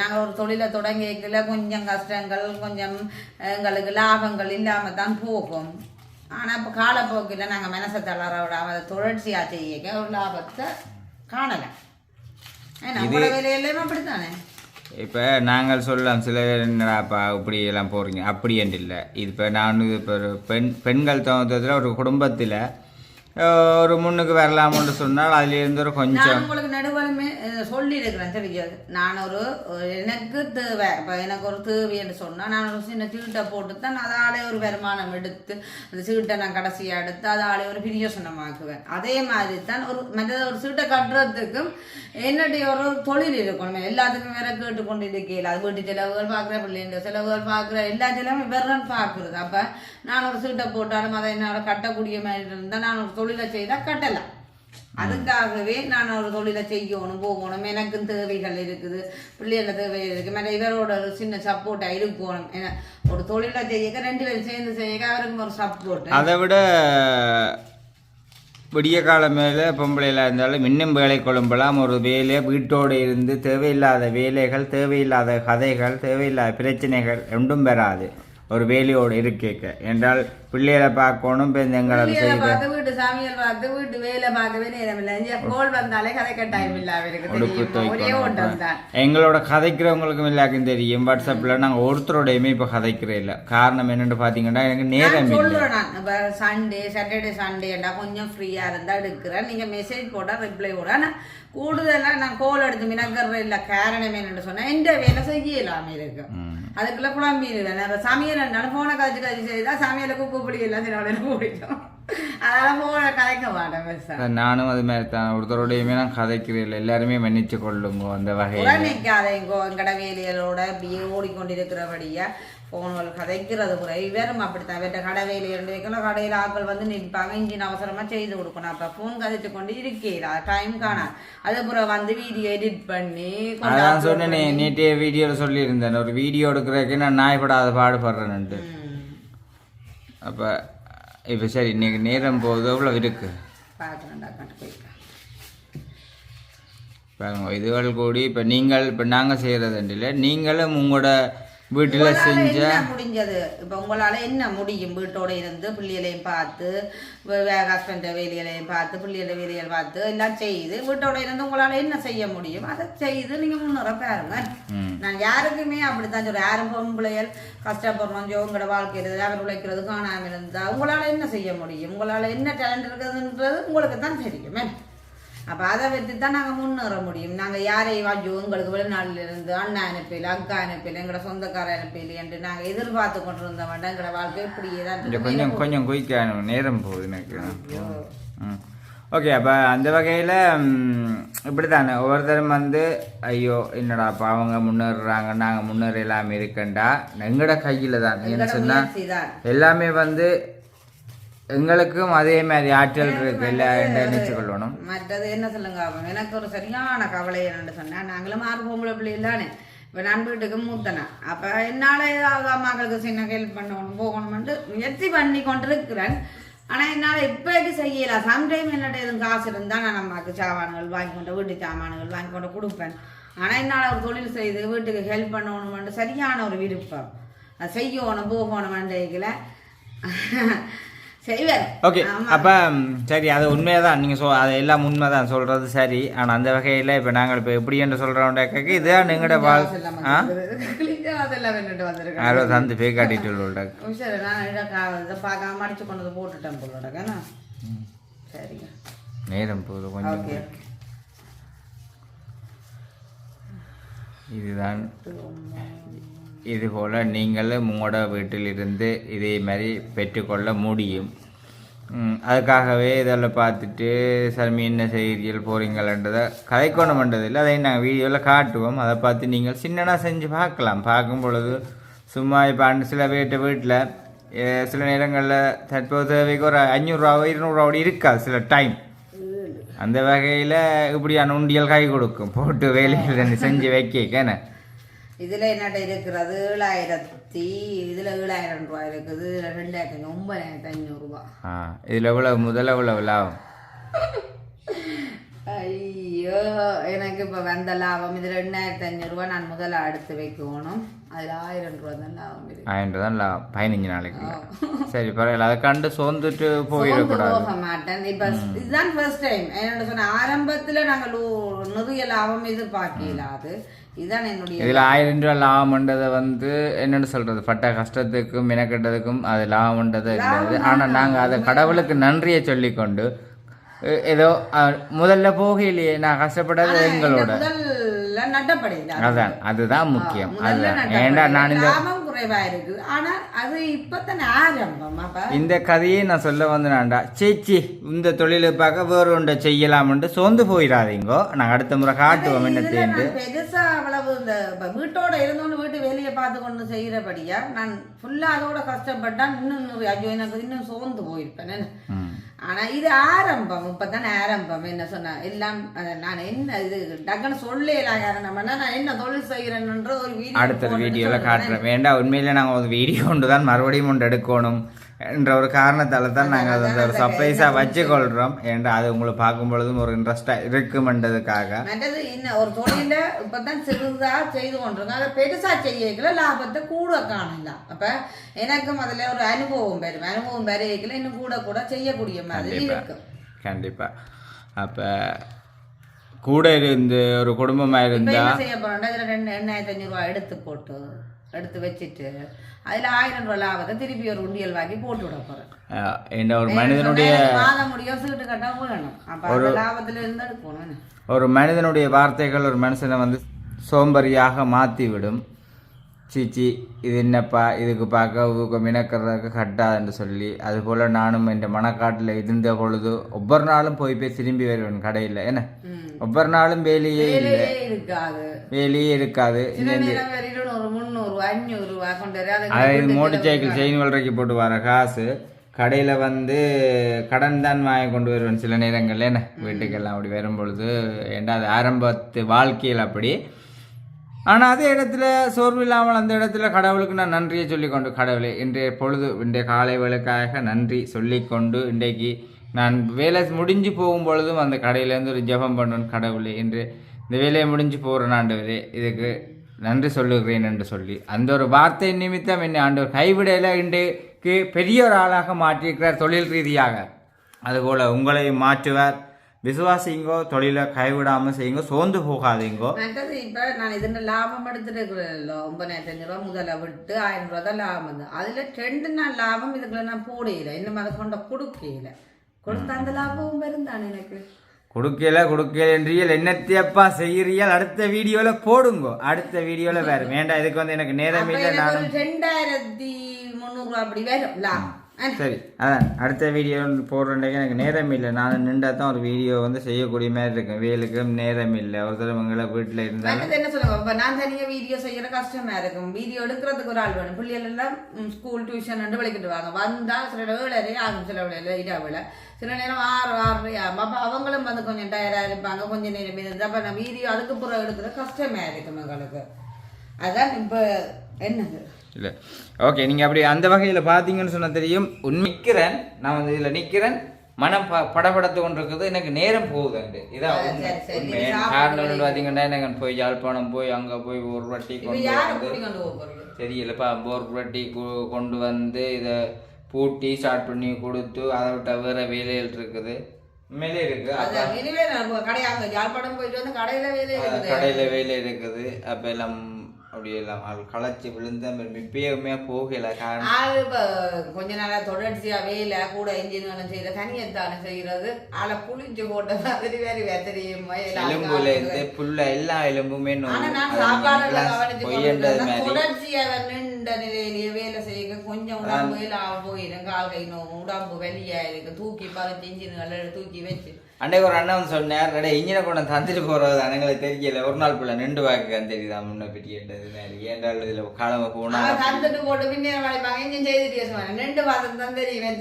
நாங்கள் ஒரு தொழிலை தொடங்கிக்கல கொஞ்சம் கஷ்டங்கள் கொஞ்சம் எங்களுக்கு லாபங்கள் இல்லாமல் தான் போகும். ஆனால் இப்போ காலப்போக்கில் நாங்கள் மனசை தளர விடாம அதை தொடர்ச்சியாக செய்ய ஒரு லாபத்தை காணலாம் ஏன்னா உங்களோட வேலையிலேயும் அப்படித்தானே? இப்போ நாங்கள் சொல்லலாம் சில பேர் என்னடாப்பா இப்படி எல்லாம் போகிறீங்க அப்படி என்று இல்லை. இது இப்போ நான் இப்போ பெண் பெண்கள் தகுந்ததில் ஒரு குடும்பத்தில் ஒரு முன்னுக்கு வரலாம்னு சொன்னால் அதுலேருந்து ஒரு கொஞ்சம் உங்களுக்கு நடுவலுமே சொல்லி இருக்கிறேன் தெரியாது நான் ஒரு எனக்கு தேவை. இப்போ எனக்கு ஒரு தேவைன்னு சொன்னால் நான் ஒரு சின்ன சீட்டை போட்டு தான் அதாலே ஒரு வருமானம் எடுத்து அந்த சீட்டை நான் கடைசியாக எடுத்து அதாலே ஒரு பிரியோசனமாக்குவேன் அதே மாதிரி தான் ஒரு மற்ற ஒரு சீட்டை கட்டுறதுக்கும் என்னுடைய ஒரு தொழில் இருக்கணும். எல்லாத்துக்கும் வேற கேட்டுக்கொண்டு இருக்கையில் அது வீட்டு செலவுகள் பார்க்குறேன் பிள்ளைங்க செலவுகள் பார்க்குறேன் எல்லா செலவும் வெறும் பார்க்குறது. அப்போ நான் ஒரு சீட்டை போட்டாலும் அதை என்னால் கட்டக்கூடிய மாதிரி இருந்தால் நான் ஒரு தொழிலை செய்தால் கட்டலாம். அதுக்காகவே நான் ஒரு தொழிலை செய்யணும் போகணும். எனக்கும் தேவைகள் இருக்குது. பிள்ளைகள தேவை இருக்குது மேலே இவரோட ஒரு சின்ன சப்போர்ட்டாக இருக்கணும் ஏன்னா ஒரு தொழிலை செய்யக்க ரெண்டு பேரும் சேர்ந்து செய்யக்க அவருக்கும் ஒரு சப்போர்ட் அதை விட விடிய காலம் மேலே பொம்பளையில் இருந்தாலும் இன்னும் வேலை கொழும்பலாம். ஒரு வேலை வீட்டோடு இருந்து தேவையில்லாத வேலைகள் தேவையில்லாத கதைகள் தேவையில்லாத பிரச்சனைகள் ரெண்டும் வராது. ஒரு வேலையோடு இருக்கேக்க என்றால் பிள்ளைகளை பார்க்கணும் எங்களை வீட்டு சாமியல் பார்த்து வீட்டு வேலை பார்க்கவே நேரம் இல்லை. கோல் வந்தாலே கதைக்க டைம் இல்லை அவருக்கு எங்களோட கதைக்கிறவங்களுக்கும் எல்லாருக்கும் தெரியும். வாட்ஸ்அப்பில் நாங்கள் ஒருத்தரோடையுமே இப்போ கதைக்கிறே இல்லை. காரணம் என்னென்னு பார்த்தீங்கன்னா எனக்கு நேரம் இல்லை. சண்டே சாட்டர்டே சண்டேண்டா கொஞ்சம் ஃப்ரீயா இருந்தா எடுக்கிறேன். நீங்க மெசேஜ் போட்டா ரிப்ளை போட ஆனா கூடுதலா நான் கோல் எடுத்து மினக்கற இல்ல. காரணம் என்னன்னு சொன்னா எந்த வேலை செய்யலாம இருக்கு. அதுக்குள்ள குழம்பிடுவேன் நான் சமையல் இருந்தாலும் போனை கழிச்சு கழிச்சு செய்தா சமையல குப்பு பிடி எல்லாம் சில பிடிக்கும் அதனால போனை மாட்டேன் பெருசா. நானும் அது மாதிரி தான். ஒருத்தரோடையுமே நான் கதைக்கிறேன் எல்லாருமே மன்னிச்சு கொள்ளுங்க அந்த வகையில். உடனேக்காதைங்கோ எங்கட வேலைகளோட அப்படியே ஓடிக்கொண்டிருக்கிறபடியா போன்கள் கதைக்கிறது கூட. இவரும் அப்படித்தான். இவர்கிட்ட கடை வேலையை ரெண்டு வைக்கலாம் கடையில் ஆட்கள் வந்து நிற்பாங்க. இன்ஜின் அவசரமா செய்து கொடுக்கணும். அப்ப போன் கதைச்சு கொண்டு இருக்கேன் டைம் காணாது. அதுக்கப்புறம் வந்து வீடியோ எடிட் பண்ணி அதான் சொன்னேனே. நேற்றே வீடியோவில் சொல்லியிருந்தேன். ஒரு வீடியோ எடுக்கிறதுக்கு நான் நாய்படாத பாடுபடுறேன்ட்டு. அப்போ இப்போ சரி இன்னைக்கு நேரம் போகுது. எவ்வளோ இருக்கு? பார்க்கறேன்டா, கண்டு இதுகள் கூடி இப்போ நீங்கள் இப்போ நாங்கள் செய்கிறது இல்லை நீங்களும் உங்களோட வீட்டில் செஞ்ச முடிஞ்சது? இப்ப உங்களால என்ன முடியும் வீட்டோட இருந்து? பிள்ளைகளையும் பார்த்து ஹஸ்பண்ட் வேலைகளையும் பார்த்து பிள்ளைகள வேலைகள் பார்த்து எல்லாம் செய்து வீட்டோட இருந்து உங்களால என்ன செய்ய முடியும்? அதை செய்து நீங்க முன்னேற பாருங்க. நான் யாருக்குமே அப்படித்தான் சொல்றேன். யாரும் பொம்பளையல் கஷ்டப்படுறோம் ஜோ உங்களோட வாழ்க்கையில அவர் உழைக்கிறது காணாம இருந்தா உங்களால என்ன செய்ய முடியும்? உங்களால என்ன டேலண்ட் இருக்குதுன்றது உங்களுக்கு தான் தெரியுமே. அப்ப அதை வச்சு தான் நாங்க முன்னேற முடியும். நாங்க யாரையும் ஐயோ உங்களுக்கு வெளிநாட்டுல இருந்து அண்ணா அனுப்பல அக்கா அனுப்பல எங்களோட சொந்தக்கார அனுப்பல என்று நாங்க எதிர்பார்த்து கொண்டு இருந்த வேண்டாம் எங்களோட வாழ்க்கை இப்படியே தான். கொஞ்சம் கொஞ்சம் குயிக்காக நேரம் போகுது எனக்கு. ஓகே அப்போ அந்த வகையில் இப்படி தானே ஒவ்வொருத்தரும் வந்து ஐயோ என்னடாப்பா அவங்க முன்னேறுறாங்க நாங்கள் முன்னேறலாம் இருக்கண்டா எங்களோட கையில் தான். ஏன்னு சொன்னால் எல்லாமே வந்து எங்களுக்கும் அதே மாதிரி ஆற்றல் இருக்கு இல்லை நினைச்சு கொள்ளணும் மற்றது என்ன சொல்லுங்க எனக்கு ஒரு சரியான கவலை என்னன்னு சொன்னா நாங்களும் ஆறு பொம்பளை பிள்ளை இல்லானே இப்போ நான் வீட்டுக்கு மூத்தனா. அப்போ என்னால் ஏதாவது அம்மாக்களுக்கு சின்ன ஹெல்ப் பண்ணணும் போகணும்னு முயற்சி பண்ணி கொண்டிருக்கிறேன். ஆனால் என்னால் இப்போக்கு செய்யல? சம்டைம் என்னட்ட எதுவும் காசு இருந்தால் நான் அம்மாவுக்கு சாமான்கள் வாங்கி கொண்டு வீட்டு சாமான்கள் வாங்கி கொண்டு கொடுப்பேன். ஆனால் என்னால் ஒரு தொழில் செய்து வீட்டுக்கு ஹெல்ப் பண்ணணும்னு சரியான ஒரு விருப்பம். செய்யணும் போகணும்ன்றதுல செய்வேன் ஓகே. அப்போ சரி அது உண்மையாக நீங்கள் சொ அது எல்லாம் உண்மை தான் சொல்கிறது சரி. ஆனால் அந்த வகையில் இப்போ நாங்கள் இப்போ எப்படி என்று சொல்கிறோம்டாக்க இதுதான் எங்களோட வாழ் ஆ? யாரோ தந்து போய் காட்டிட்டு உள்ளோட சரி நான் பார்க்காம மடிச்சு கொண்டு போட்டுட்டேன் போலடக்கண்ணா சரிங்க. நேரம் போகுது கொஞ்சம் இதுதான். இதுபோல் நீங்களும் உங்களோட வீட்டிலிருந்து இதே மாதிரி பெற்றுக்கொள்ள முடியும். அதுக்காகவே இதெல்லாம் பார்த்துட்டு சர்மி என்ன செய்கிறீர்கள் போகிறீங்களன்றதை கதைக்கொண்டு பண்ணுறதில்லை அதை நாங்கள் வீடியோவில் காட்டுவோம். அதை பார்த்து நீங்கள் சின்னனாக செஞ்சு பார்க்கலாம். பார்க்கும் பொழுது சும்மா இப்போ அண்ட் சில வீட்டு வீட்டில் சில நேரங்களில் தற்போது தேவைக்கு ஒரு அஞ்சூறுரூவா இருநூறுவா இருக்காது சில டைம். அந்த வகையில் இப்படியான உண்டியல் கை கொடுக்கும். போட்டு வேலைகள் செஞ்சு வைக்கேன்னு இதுல என்னட்ட இருக்கிறது? ஏழாயிரத்தி இதுல ஏழாயிரம் ரூபாய் இருக்குது. ரெண்டாயிரத்தி ஒன்பதாயிரத்தி ஐநூறு ரூபாய் ஆ இதில் எவ்வளோ முதல்ல எவ்வளோ லாபம் ஐயோ எனக்கு இப்போ வந்த லாபம். இது ரெண்டாயிரத்தி ஐநூறு ரூபாய் நான் முதல்ல அடுத்து வைக்கணும். அதுல ஆயிரம் ரூபாய் தான் லாபம் ஆயிரம் தான் லாபம். பதினஞ்சு நாளைக்கு. சரி பரவாயில்ல. அதை கண்டு சோர்ந்துட்டு போயிடக்கூடாது போக மாட்டேன். இப்ப இதுதான் ஃபர்ஸ்ட் டைம் என்னோட சொன்ன ஆரம்பத்துல நாங்க லோ- நிறைய லாபம் எதிர்பார்க்கல அது. இதுதான் என்னுடைய இதில் ஆயிரம் ரூபா லாபம்ன்றதை வந்து என்னென்னு சொல்கிறது பட்ட கஷ்டத்துக்கும் மெனக்கெட்டதுக்கும் அது லாபம்ன்றது இருந்தது ஆனால் நாங்கள் அதை கடவுளுக்கு நன்றியை சொல்லிக்கொண்டு ஏதோ முதல்ல போகையிலேயே நான் கஷ்டப்பட்டது எங்களோட. அதான் அதுதான் முக்கியம். அதுதான். ஏண்டா நான் இந்த லாபம் குறைவா இருக்குது ஆனா அது இப்பத்தானே ஆரம்பம். அப்ப இந்த கதையை நான் சொல்ல வந்தேனாண்டா சேச்சி இந்த தொழிலை பார்க்க வேறு ஒன்றை செய்யலாம்ன்ட்டு சோர்ந்து போயிடாதீங்கோ. நாங்கள் அடுத்த முறை காட்டுவோம் என்ன நான் பெருசா அவ்வளவு இந்த வீட்டோட இருந்தோன்னு வீட்டு வேலையை பார்த்து கொண்டு செய்யறபடியா நான் ஃபுல்லா அதோட கஷ்டப்பட்டா இன்னும் ஐயோ எனக்கு இன்னும் சோர்ந்து போயிருப்பேன். ஆனா இது ஆரம்பம். இப்பதானே ஆரம்பம். என்ன சொன்ன எல்லாம் நான் என்ன இது டக்குன்னு சொல்லலாம் காரணம் என்ன, நான் என்ன தொழில் செய்யறேன்ற ஒரு வீடியோ அடுத்த வீடியோவில் சொல்றேன். காட்டுறேன். வேண்டாம் உண்மையிலே நாங்கள் ஒரு வீடியோ ஒன்று தான் மறுபடியும் ஒன்று எடுக்கணும். என்ற ஒரு காரணத்தால் தான் நாங்கள் அதை வந்து ஒரு சர்ப்ரைஸாக வச்சுக்கொள்கிறோம் ஏன்டா அது உங்களை பார்க்கும் பொழுதும் ஒரு இன்ட்ரெஸ்டாக இருக்குமென்றதுக்காக. மற்றது இன்னும் ஒரு தொழில இப்பதான் சிறிதா செய்து கொண்டிருக்கோம் அதை பெருசா செய்யக்கல லாபத்தை கூட காணலாம் அப்ப எனக்கும் அதுல ஒரு அனுபவம் வரும் அனுபவம் வரைக்கல இன்னும் கூட கூட செய்யக்கூடிய மாதிரி இருக்கும் கண்டிப்பாக அப்போ கூட இருந்து ஒரு குடும்பமாக இப்ப இருந்தால் என்ன செய்ய போறோம்னா இதுல ரெண்டு எண்ணாயிரத்தி அஞ்சூறு ரூபாய் எடுத்து போட்டு எடுத்து வச்சுட்டு அதுல ஆயிரம் ரூபாய் லாபத்தை திருப்பி ஒரு உண்டியல் வாங்கி போட்டு விட என்ன ஒரு மனிதனுடைய மாதம் முடியும் சீட்டு கட்டா வேணும் அப்ப அந்த லாபத்துல இருந்து எடுக்கணும்? ஒரு மனிதனுடைய வார்த்தைகள் ஒரு மனுஷனை வந்து சோம்பறியாக மாற்றி விடும் சீச்சி இது என்னப்பா? இதுக்கு பார்க்க ஊக்க மினக்கிறதுக்கு கட்டாதுன்னு சொல்லி அதுபோல் நானும் என் மனக்காட்டில் இருந்த பொழுது ஒவ்வொரு நாளும் போய் போய் திரும்பி வருவேன் கடையில். என்ன. ஒவ்வொரு நாளும் வேலையே இல்லை. வேலையே இருக்காது. அதை அதாவது மோட்டர் சைக்கிள் செயின் வளர்க்கி போட்டு வர காசு கடையில் வந்து கடன் தான் வாங்கி கொண்டு வருவேன் சில நேரங்கள்ல. என்ன? வீட்டுக்கெல்லாம் அப்படி வரும் பொழுது ஏண்டா அது ஆரம்பத்து வாழ்க்கையில் அப்படி ஆனால் அதே இடத்துல சோர்வு இல்லாமல் அந்த இடத்துல கடவுளுக்கு நான் நன்றியை சொல்லிக்கொண்டு கடவுளே இன்றைய பொழுது இன்றைய காலை வேலைக்காக நன்றி சொல்லிக்கொண்டு இன்றைக்கு நான் வேலை முடிஞ்சு போகும் பொழுதும் அந்த கடையிலேருந்து ஒரு ஜெபம் பண்ணுவேன் கடவுளே என்று இந்த வேலையை முடிஞ்சு போகிறேன் ஆண்டவரே இதுக்கு நன்றி சொல்லுகிறேன் என்று சொல்லி அந்த ஒரு வார்த்தை நிமித்தம் என்னை ஆண்டவர் கைவிடையில் இன்றைக்கு பெரிய ஒரு ஆளாக மாற்றியிருக்கிறார் தொழில் ரீதியாக. அதுபோல் உங்களை மாற்றுவார். விசுவாசிங்கோ தொழிலை கைவிடாமல் செய்யுங்க சோர்ந்து போகாதீங்கோ. மற்றது இப்ப நான் இதுல லாபம் எடுத்துட்டு இருக்கிறேன்ல ஒன்பதாயிரத்தி அஞ்சு ரூபா முதல்ல விட்டு ஆயிரம் ரூபா தான் லாபம் வந்து. அதுல ரெண்டு நாள் லாபம் இதுக்குள்ள நான் போடையில இன்னும் அதை கொண்ட கொடுக்கல. கொடுத்த அந்த லாபமும் வருந்தான் எனக்கு? கொடுக்கல கொடுக்கல என்றியல். என்னத்தையப்பா செய்கிறீர்கள் அடுத்த வீடியோல போடுங்க. அடுத்த வீடியோல வேற வேண்டாம் இதுக்கு வந்து எனக்கு நேரம் இல்லை நானும் ரெண்டாயிரத்தி முந்நூறு ரூபா அப்படி வரும். லாபம். சரி அதான் அடுத்த வீடியோ போடுறேன்டே எனக்கு நேரம் இல்லை. நான் நின்றா தான் ஒரு வீடியோ வந்து செய்யக்கூடிய மாதிரி இருக்கும். வேலுக்கும் நேரம் இல்லை. ஒரு தடவை எங்களை வீட்டில் இருந்தாலும் மற்றது என்ன சொல்லுங்க? இப்ப நான் தனியா வீடியோ செய்யற கஷ்டமா இருக்கும். வீடியோ எடுக்கிறதுக்கு ஒரு ஆள் வேணும். பிள்ளைகள் எல்லாம் ஸ்கூல் டியூஷன் ரெண்டு விளக்கிட்டு வாங்க. வந்தா சில வேலை ஆகும். சில வேலை இடா வேலை சில நேரம் ஆறு ஆறு அப்ப அவங்களும் வந்து கொஞ்சம் டயர்டா இருப்பாங்க. கொஞ்சம் நேரம் இருந்து அப்ப நான் வீடியோ அதுக்கு பிறகு எடுக்கிற கஷ்டமா இருக்கும் எங்களுக்கு அதான் இப்போ என்னது? இல்லை. ஓகே நீங்கள் அப்படி அந்த வகையில் பார்த்தீங்கன்னு சொன்னால் தெரியும். உன் நிற்கிறேன் நான் வந்து இதில் நிற்கிறேன் மனம் ப படபடத்து கொண்டிருக்குது. எனக்கு நேரம் போகுதுண்டு. இதான் ஆ, உண்மை. காரணம் பார்த்தீங்கன்னா எனக்கு போய் யாழ்ப்பாணம் போய் அங்கே போய் ஒரு வட்டி கொண்டு வந்து தெரியலப்பா. ஒரு வட்டி கொண்டு வந்து இதை பூட்டி ஸ்டார்ட் பண்ணி கொடுத்து அதை விட்ட வேற வேலைகள் இருக்குது. உண்மையிலே இருக்கு. கடையில வேலை இருக்குது. அப்ப எல்லாம் அப்படி எல்லாம் அது களைச்சி விழுந்து இப்பயுமே போகல. காரணம் கொஞ்ச நாளா தொடர்ச்சியா வேலை கூட இன்ஜினியர் செய்யற தனியத்தான செய்யறது ஆளை புளிஞ்சு போட்ட மாதிரி வேறு வெத்தரியும் எலும்புல இருந்து புல்ல எல்லா எலும்புமே தொடர்ச்சியா நின்ற நிலையிலேயே வேலை செய்ய கொஞ்சம் உடம்பு வேலை போயிடும் கால் கை நோவு உடம்பு வெளியா இருக்கு. தூக்கி பறிச்சு இன்ஜின்கள் தூக்கி வச்சு அன்னைக்கு ஒரு அண்ணன் வந்து சொன்னார் "டேய், இன்ஜினை கொண்டு தந்துட்டு போறது எங்களுக்கு தெரியல ஒரு நாள் பிள்ளை நின்று வாக்கு தெரியுதா? முன்ன பெட்டியன்றது மாதிரி. ஏன்டால் இதுல காலம போனா? அவன் தந்துட்டு போட்டு சொன்னாங்க நின்று பார்த்தது தான் தெரியும்.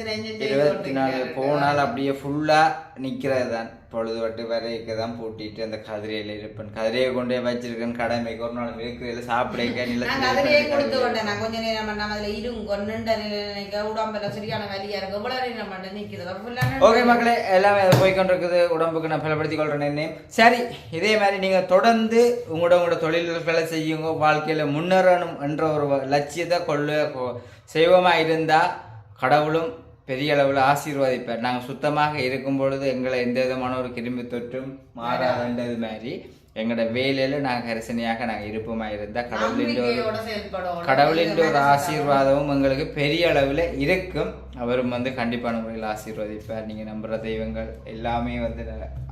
இருபத்தி நாலு. போனால் அப்படியே ஃபுல்லா நிக்கிறது தான் பொழுது வட்டு வரைக்க தான் பூட்டிட்டு அந்த கதிரையில இருப்பேன். கதிரையை கொண்டு போய் வச்சிருக்கேன். கடமைக்கு ஒரு நாள் இருக்கிறதுல சாப்பிட நான் கதிரையே கொடுத்து விட்டேன். நான் கொஞ்ச நேரம் பண்ணாம அதுல இருங்க நின்ற நிலையில உடம்புல சரியான வலியா இருக்கு. இவ்வளவு நேரம் பண்ண நிக்கிறது. அப்ப ஓகே மக்களே எல்லாமே அது போய்க்கொண்டிருக்குது உடம்புக்கு நான் பலப்படுத்திக் கொள்றேன் சரி இதே மாதிரி நீங்க தொடர்ந்து உங்களோட உங்களோட தொழில்களை செய்யுங்க. வாழ்க்கையில முன்னேறணும் என்ற ஒரு லட்சியத்தை கொள்ள கொ- செய்வோமா இருந்தா கடவுளும் பெரிய அளவில் ஆசீர்வதிப்பார். நாங்கள் சுத்தமாக இருக்கும் பொழுது எங்களை எந்த விதமான ஒரு கிருமி தொற்றும் மாறாதுன்றது மாதிரி எங்களோட வேலையில நாங்கள் கரிசனையாக நாங்கள் இருப்போமா இருந்தால் கடவுளின் ஒரு கடவுளின் ஒரு ஆசீர்வாதமும் எங்களுக்கு பெரிய அளவில் இருக்கும். அவரும் வந்து கண்டிப்பான முறையில் ஆசீர்வதிப்பார். நீங்கள் நம்புகிற தெய்வங்கள் எல்லாமே வந்து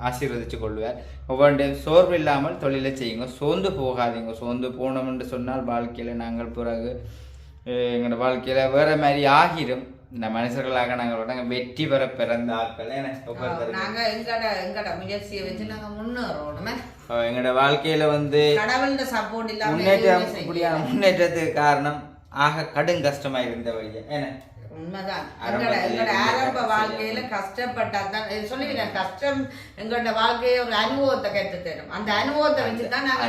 ஆசீர்வதிச்சு கொள்வார் ஒவ்வொன்றையும் சோர்வு இல்லாமல் தொழிலை செய்யுங்க. சோர்ந்து போகாதீங்க. சோர்ந்து போனோம் என்று சொன்னால் வாழ்க்கையில் நாங்கள் பிறகு எங்களோட வாழ்க்கையில் வேற மாதிரி ஆகிரும். இந்த மனுஷர்களாக நாங்கள் நாங்கள் வெற்றி பெற பிறந்த ஆட்கள். நாங்க எங்கட எங்கட முயற்சியை வச்சு நாங்க முன்னேறோணுமே. எங்களோட வாழ்க்கையில வந்து கடவுள்கிட்ட சப்போர்ட் இல்லாம முன்னேற்றம் இப்படியான முன்னேற்றத்துக்கு காரணம் ஆக கடும் கஷ்டமா இருந்த வழியா. என்ன உண்மைதான். எங்கட இருந்தே ஆரம்ப வாழ்க்கையில கஷ்டப்பட்டா தான் கஷ்டம் எங்கட வாழ்க்கையை ஒரு அனுபவத்தை கற்று தரும். அந்த அனுபவத்தை வச்சு தான் நாங்க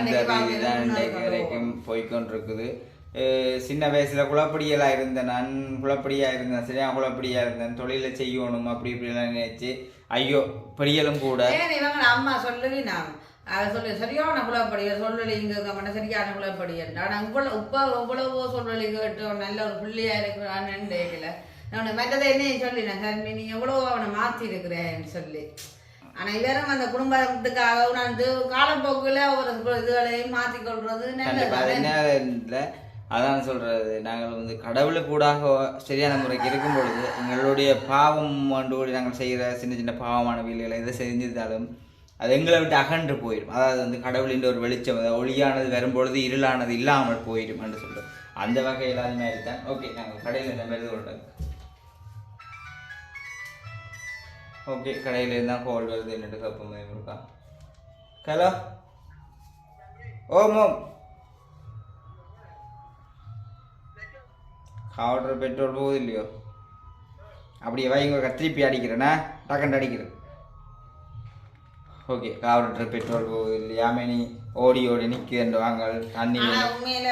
சின்ன வயசுல குழப்படிகளா இருந்தேன். நான் குழப்படியா இருந்தேன். சரியா குழப்படியா இருந்தேன். தொழிலை செய்யணும் அப்படி இப்படிலாம் நினைச்சு. ஐயோ படியலும் கூட. அம்மா சொல்லவே நான் அதை சொல்லி. சரியான குலப்படிய சொல்லலி இங்க பண்ண சரியான குலப்படிய நான் இவ்வளவு உப்ப எவ்வளவோ சொல்லலி கேட்டு நல்ல ஒரு பிள்ளையா இருக்கிறான்னு கேட்கல நான் மற்றதை என்னையும் சொல்லினேன் சார் நீ எவ்வளவோ அவனை மாத்தி இருக்கிறேன்னு சொல்லி. ஆனா இவரும் அந்த குடும்பத்துக்காக உணர்ந்து காலப்போக்குல ஒரு இதுகளையும் மாத்தி கொள்றது கண்டிப்பா அது நல்லது என்ன அதான் சொல்கிறது நாங்கள் வந்து கடவுளுக்கு கூடாக சரியான முறைக்கு இருக்கும் பொழுது எங்களுடைய பாவம் ஆண்டு நாங்கள் செய்கிற சின்ன சின்ன பாவமான வீடுகளை எதை செஞ்சிருந்தாலும் அது எங்களை விட்டு அகன்று போயிடும். அதாவது வந்து கடவுளின் ஒரு வெளிச்சம் அதாவது ஒளியானது வரும்பொழுது இருளானது இல்லாமல் போயிடும் என்று சொல்கிறோம் அந்த வகையில் அது மாதிரி தான் ஓகே நாங்கள் கடையில் இந்த மாதிரி சொல்கிறோம் ஓகே கடையில் இருந்தால் கோல் வருது என்னட்டு கப்பு இருக்கா? ஹலோ ஓம் ஓம் காவட்ற பெட்ரோல் போகுது இல்லையோ அப்படியே வைங்க திருப்பி அடிக்கிறேண்ணா டக்கண்டு அடிக்கிறேன். ஓகே காவட்ற பெட்ரோல் போகுது இல்லையாமே நீ ஓடி ஓடி நிற்கிறேன் வாங்க. தண்ணி உண்மையில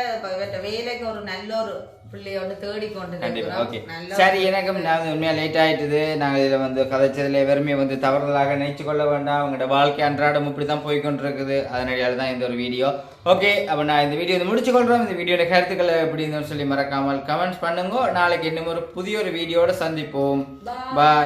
வேலைக்கு ஒரு நல்ல ஒரு பிள்ளையோட தேடி. ஓகே சரி எனக்கும் நான் உண்மையாக லேட் ஆயிட்டுது. நாங்கள் இதில் வந்து கதைச்சதுல வெறுமையை வந்து தவறுதலாக நினைச்சு கொள்ள வேண்டாம். உங்களோட வாழ்க்கை அன்றாடம் இப்படி தான் போய்கொண்டிருக்குது. அதனால தான் இந்த ஒரு வீடியோ ஓகே அப்போ நான் இந்த வீடியோ முடிச்சு கொள்கிறோம் இந்த வீடியோட கருத்துக்களை எப்படி இருந்தோம்னு சொல்லி மறக்காமல் கமெண்ட்ஸ் பண்ணுங்க. நாளைக்கு இன்னும் ஒரு புதிய ஒரு வீடியோட சந்திப்போம். பாய்